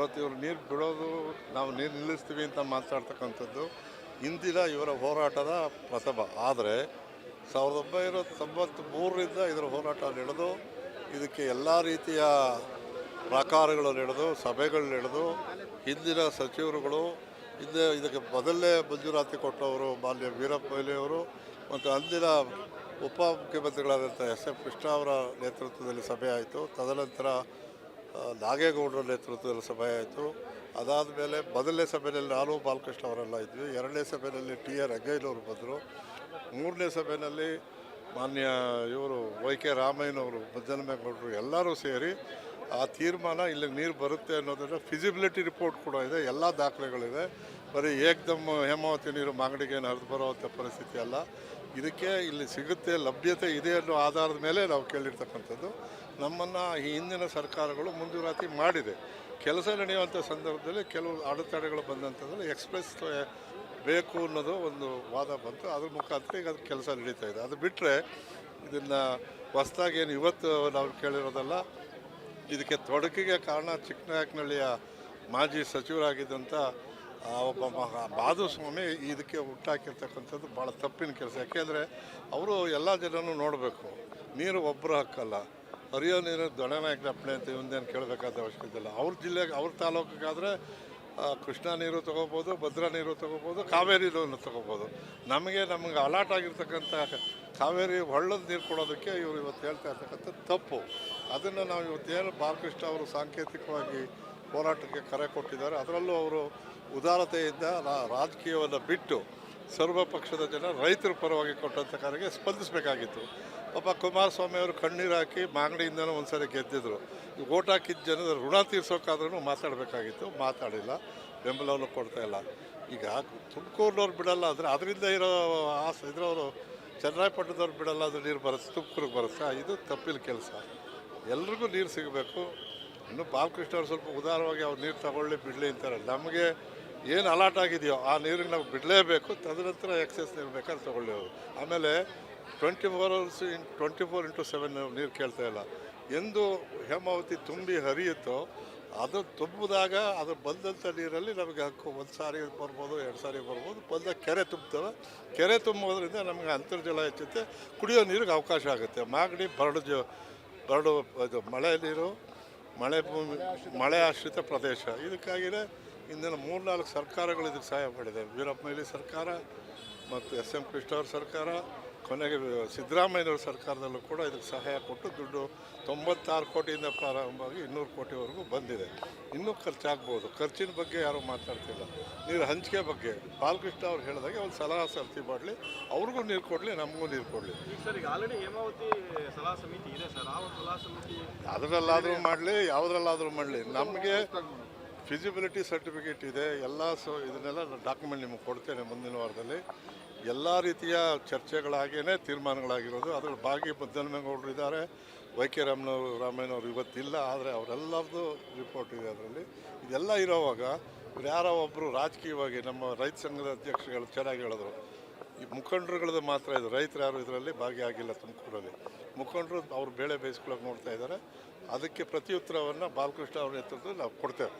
ಇವತ್ತು ಇವರು ನೀರು ಬಿಡೋದು, ನಾವು ನೀರು ನಿಲ್ಲಿಸ್ತೀವಿ ಅಂತ ಮಾತಾಡ್ತಕ್ಕಂಥದ್ದು, ಇಂದಿನ ಇವರ ಹೋರಾಟದ ಪ್ರಸಭ ಆದರೆ, ಸಾವಿರದ ಒಂಬೈನೂರ ತೊಂಬತ್ತ್ ಮೂರರಿಂದ ಇದರ ಹೋರಾಟ ನಡೆದು, ಇದಕ್ಕೆ ಎಲ್ಲ ರೀತಿಯ ಪ್ರಕಾರಗಳು ನಡೆದು, ಸಭೆಗಳು ನಡೆದು, ಹಿಂದಿನ ಸಚಿವರುಗಳು, ಹಿಂದೆ ಇದಕ್ಕೆ ಮೊದಲೇ ಮಂಜೂರಾತಿ ಕೊಟ್ಟವರು ಮಾನ್ಯ ವೀರಪ್ಪ ಮೊಯ್ಲಿಯವರು ಮತ್ತು ಅಂದಿನ ಉಪಮುಖ್ಯಮಂತ್ರಿಗಳಾದಂಥ ಎಸ್ ಎಫ್ ಕೃಷ್ಣ ಅವರ ನೇತೃತ್ವದಲ್ಲಿ ಸಭೆ ಆಯಿತು. ತದನಂತರ ನಾಗೇಗೌಡರ ನೇತೃತ್ವದಲ್ಲಿ ಸಭೆ ಆಯಿತು. ಅದಾದ ಮೇಲೆ ಮೊದಲನೇ ಸಭೆಯಲ್ಲಿ ನಾನು ಬಾಲಕೃಷ್ಣ ಅವರೆಲ್ಲ ಇದ್ವಿ. ಎರಡನೇ ಸಭೆಯಲ್ಲಿ ಟಿ ಆರ್ ಅವರು ಬಂದರು. ಮೂರನೇ ಸಭೆಯಲ್ಲಿ ಮಾನ್ಯ ಇವರು ವೈ ಕೆ ರಾಮಯ್ಯನವರು ಮುದ್ದನಮೇಗೌಡರು ಎಲ್ಲರೂ ಸೇರಿ ಆ ತೀರ್ಮಾನ ಇಲ್ಲಿ ನೀರು ಬರುತ್ತೆ ಅನ್ನೋದನ್ನು ಫಿಸಿಬಿಲಿಟಿ ರಿಪೋರ್ಟ್ ಕೂಡ ಇದೆ. ಎಲ್ಲ ದಾಖಲೆಗಳಿದೆ ಬರೀ ಏಕ್ದಮ್ ಹೇಮಾವತಿ ನೀರು ಮಾಗಡಿಗೆ ಹರಿದು ಬರುವಂಥ ಪರಿಸ್ಥಿತಿ ಅಲ್ಲ. ಇದಕ್ಕೆ ಇಲ್ಲಿ ಸಿಗುತ್ತೆ, ಲಭ್ಯತೆ ಇದೆ ಅನ್ನೋ ಆಧಾರದ ಮೇಲೆ ನಾವು ಕೇಳಿರ್ತಕ್ಕಂಥದ್ದು. ನಮ್ಮನ್ನು ಈ ಹಿಂದಿನ ಸರ್ಕಾರಗಳು ಮುಂಜೂರಾತಿ ಮಾಡಿದೆ. ಕೆಲಸ ನಡೆಯುವಂಥ ಸಂದರ್ಭದಲ್ಲಿ ಕೆಲವು ಅಡೆತಡೆಗಳು ಬಂದಂಥದ್ರಲ್ಲಿ ಎಕ್ಸ್ಪ್ರೆಸ್ ಬೇಕು ಅನ್ನೋದು ಒಂದು ವಾದ ಬಂತು. ಅದ್ರ ಮುಖಾಂತರ ಈಗ ಅದು ಕೆಲಸ ನಡೀತಾ ಇದೆ. ಅದು ಬಿಟ್ಟರೆ ಇದನ್ನು ಹೊಸ್ದಾಗಿ ಏನು ಇವತ್ತು ನಾವು ಕೇಳಿರೋದಲ್ಲ, ಇದಕ್ಕೆ ತೊಡಕಿಗೆ ಕಾರಣ ಚಿಕ್ಕನಾಯಕನಹಳ್ಳಿಯ ಮಾಜಿ ಸಚಿವರಾಗಿದ್ದಂಥ ಒಬ್ಬ ಮಹಾ ಮಾಧುಸ್ವಾಮಿ ಇದಕ್ಕೆ ಹುಟ್ಟಾಕಿರ್ತಕ್ಕಂಥದ್ದು ಭಾಳ ತಪ್ಪಿನ ಕೆಲಸ. ಯಾಕೆಂದರೆ ಅವರು ಎಲ್ಲ ಜನನೂ ನೋಡಬೇಕು. ನೀರು ಒಬ್ಬರು ಹಕ್ಕಲ್ಲ ಹರಿಯೋ ನೀರು ದೊಣನಾಯಕನ ಅಪ್ಪಣೆ ಅಂತ ಇವಂದೇನು ಕೇಳಬೇಕಾದ ಅವಶ್ಯಕತೆ ಇಲ್ಲ. ಅವ್ರ ಜಿಲ್ಲೆಗೆ, ಅವ್ರ ತಾಲೂಕಿಗಾದರೆ ಕೃಷ್ಣಾ ನೀರು ತೊಗೋಬೋದು, ಭದ್ರಾ ನೀರು ತೊಗೋಬೋದು, ಕಾವೇರಿ ನೀರನ್ನು ತೊಗೋಬೋದು. ನಮಗೆ ನಮಗೆ ಅಲಾಟ್ ಆಗಿರ್ತಕ್ಕಂಥ ಕಾವೇರಿ ಹೊಳ್ಳದ ನೀರು ಕೊಡೋದಕ್ಕೆ ಇವರು ಇವತ್ತು ಹೇಳ್ತಾ ಇರ್ತಕ್ಕಂಥದ್ದು ತಪ್ಪು. ಅದನ್ನು ನಾವು ಇವತ್ತೇನು ಬಾಲಕೃಷ್ಣ ಅವರು ಸಾಂಕೇತಿಕವಾಗಿ ಹೋರಾಟಕ್ಕೆ ಕರೆ ಕೊಟ್ಟಿದ್ದಾರೆ. ಅದರಲ್ಲೂ ಅವರು ಉದಾರತೆಯಿಂದ ರಾಜಕೀಯವನ್ನು ಬಿಟ್ಟು ಸರ್ವ ಪಕ್ಷದ ಜನ ರೈತರ ಪರವಾಗಿ ಕೊಟ್ಟಂಥ ಕರೆಗೆ ಸ್ಪಂದಿಸಬೇಕಾಗಿತ್ತು. ಪಾಪ ಕುಮಾರಸ್ವಾಮಿ ಅವರು ಕಣ್ಣೀರು ಹಾಕಿ ಮಾಗಡಿಯಿಂದನೂ ಒಂದ್ಸರಿ ಗೆದ್ದಿದ್ರು. ಈ ಓಟ್ ಹಾಕಿದ ಜನದ ಋಣ ತೀರ್ಸೋಕ್ಕಾದ್ರೂ ಮಾತಾಡಬೇಕಾಗಿತ್ತು. ಮಾತಾಡಿಲ್ಲ, ಬೆಂಬಲವನ್ನು ಕೊಡ್ತಾ ಇಲ್ಲ. ಈಗ ತುಮಕೂರಿನವ್ರು ಬಿಡಲ್ಲ ಅಂದರೆ ಅದರಿಂದ ಇರೋ ಆಸೆ ಇದ್ರವರು ಚನ್ನರಾಯಪಟ್ಟಣದವ್ರು ಬಿಡಲ್ಲ ಅದು ನೀರು ಬರುತ್ತೆ, ತುಮಕೂರಿಗೆ ಬರುತ್ತೆ. ಇದು ತಪ್ಪಿಲ್ಲ ಕೆಲಸ. ಎಲ್ರಿಗೂ ನೀರು ಸಿಗಬೇಕು. ಇನ್ನು ಬಾಲಕೃಷ್ಣ ಅವರು ಸ್ವಲ್ಪ ಉದಾರವಾಗಿ ಅವ್ರು ನೀರು ತಗೊಳ್ಳಿ, ಬಿಡಲಿ ಅಂತಾರೆ. ನಮಗೆ ಏನು ಅಲಾಟ್ ಆಗಿದೆಯೋ ಆ ನೀರಿಗೆ ನಾವು ಬಿಡಲೇಬೇಕು, ತದನಂತರ ಎಕ್ಸಸ್ ನೀರು ಬೇಕಾದ್ರೆ ತೊಗೊಳ್ಳಿ ಅವರು. ಆಮೇಲೆ twenty four hours in twenty four into seven ನೀರು ಕೇಳ್ತಾ ಇಲ್ಲ. ಎಂದು ಹೇಮಾವತಿ ತುಂಬಿ ಹರಿಯುತ್ತೋ ಅದು ತುಂಬಿದಾಗ ಅದು ಬಂದಂಥ ನೀರಲ್ಲಿ ನಮಗೆ ಹಕ್ಕು, ಒಂದು ಸಾರಿ ಬರ್ಬೋದು, ಎರಡು ಸಾರಿ ಬರ್ಬೋದು, ಬಂದ ಕೆರೆ ತುಂಬ್ತವೆ. ಕೆರೆ ತುಂಬೋದ್ರಿಂದ ನಮಗೆ ಅಂತರ್ಜಲ ಹೆಚ್ಚುತ್ತೆ, ಕುಡಿಯೋ ನೀರಿಗೆ ಅವಕಾಶ ಆಗುತ್ತೆ. ಮಾಗಡಿ, ಬರಡು ಜ, ಬರಡು, ಇದು ಮಳೆ ನೀರು ಮಳೆ ಭೂಮಿ, ಮಳೆ ಆಶ್ರಿತ ಪ್ರದೇಶ. ಇದಕ್ಕಾಗಿಯೇ ಇಂದಿನ ಮೂರ್ನಾಲ್ಕು ಸರ್ಕಾರಗಳು ಇದಕ್ಕೆ ಸಹಾಯ ಮಾಡಿದೆ. ವೀರಪ್ಪ ಮೊಯ್ಲಿ ಸರ್ಕಾರ ಮತ್ತು ಎಸ್ ಎಂ ಕೃಷ್ಣ ಅವರ ಸರ್ಕಾರ ಕೊನೆಗೆ ಸಿದ್ದರಾಮಯ್ಯನವ್ರ ಸರ್ಕಾರದಲ್ಲೂ ಕೂಡ ಇದಕ್ಕೆ ಸಹಾಯ ಕೊಟ್ಟು ದುಡ್ಡು ತೊಂಬತ್ತಾರು ಕೋಟಿಯಿಂದ ಪ್ರಾರಂಭವಾಗಿ ಇನ್ನೂರು ಕೋಟಿವರೆಗೂ ಬಂದಿದೆ. ಇನ್ನೂ ಖರ್ಚಾಗ್ಬೋದು. ಖರ್ಚಿನ ಬಗ್ಗೆ ಯಾರೂ ಮಾತಾಡ್ತಿಲ್ಲ. ನೀರು ಹಂಚಿಕೆ ಬಗ್ಗೆ ಬಾಲಕೃಷ್ಣ ಅವ್ರು ಹೇಳಿದಾಗೆ ಒಂದು ಸಲಹಾ ಸಮಿತಿ ಮಾಡಲಿ ಅವ್ರಿಗೂ ನೀರು ಕೊಡಲಿ ನಮಗೂ ನೀರು ಕೊಡಲಿ. ಸರ್ ಈಗ ಆಲ್ರೆಡಿ ಹೇಮಾವತಿ ಸಲಹಾ ಸಮಿತಿ ಇದೆ ಸರ್. ಆ ಒಂದು ಸಲಹಾ ಸಮಿತಿ? ಅದರಲ್ಲಾದರೂ ಮಾಡಲಿ ಯಾವುದ್ರಲ್ಲಾದರೂ ಮಾಡಲಿ. ನಮಗೆ ಫಿಸಿಬಿಲಿಟಿ ಸರ್ಟಿಫಿಕೇಟ್ ಇದೆ. ಎಲ್ಲ ಸೊ ಇದನ್ನೆಲ್ಲ ಡಾಕ್ಯುಮೆಂಟ್ ನಿಮಗೆ ಕೊಡ್ತೇನೆ ಮುಂದಿನ ವಾರದಲ್ಲಿ. ಎಲ್ಲ ರೀತಿಯ ಚರ್ಚೆಗಳಾಗೇ ತೀರ್ಮಾನಗಳಾಗಿರೋದು. ಅದರ ಭಾಗಿ ಮುದ್ದನಮೇಗೌಡರು ಇದ್ದಾರೆ. ವೈ ಕೆ ರಾಮನವರು ರಾಮಯ್ಯನವರು ಇವತ್ತಿಲ್ಲ, ಆದರೆ ಅವರೆಲ್ಲರದ್ದು ರಿಪೋರ್ಟ್ ಇದೆ ಅದರಲ್ಲಿ. ಇದೆಲ್ಲ ಇರೋವಾಗ ಯಾರೋ ಒಬ್ಬರು ರಾಜಕೀಯವಾಗಿ ನಮ್ಮ ರೈತ ಸಂಘದ ಅಧ್ಯಕ್ಷಗಳು ಚೆನ್ನಾಗಿ ಹೇಳಿದ್ರು. ಈ ಮುಖಂಡರುಗಳದ್ದು ಮಾತ್ರ ಇದು. ರೈತರು ಯಾರು ಇದರಲ್ಲಿ ಭಾಗಿಯಾಗಿಲ್ಲ ತುಮಕೂರಲ್ಲಿ. ಮುಖಂಡರು ಅವ್ರು ಬೇಳೆ ಬೇಯಿಸ್ಕೊಳ್ಳೋಕೆ ನೋಡ್ತಾ ಇದ್ದಾರೆ. ಅದಕ್ಕೆ ಪ್ರತಿಯುತ್ತರವನ್ನು ಬಾಲಕೃಷ್ಣ ಅವರ ನೇತೃತ್ವದಲ್ಲಿ ನಾವು ಕೊಡ್ತೇವೆ.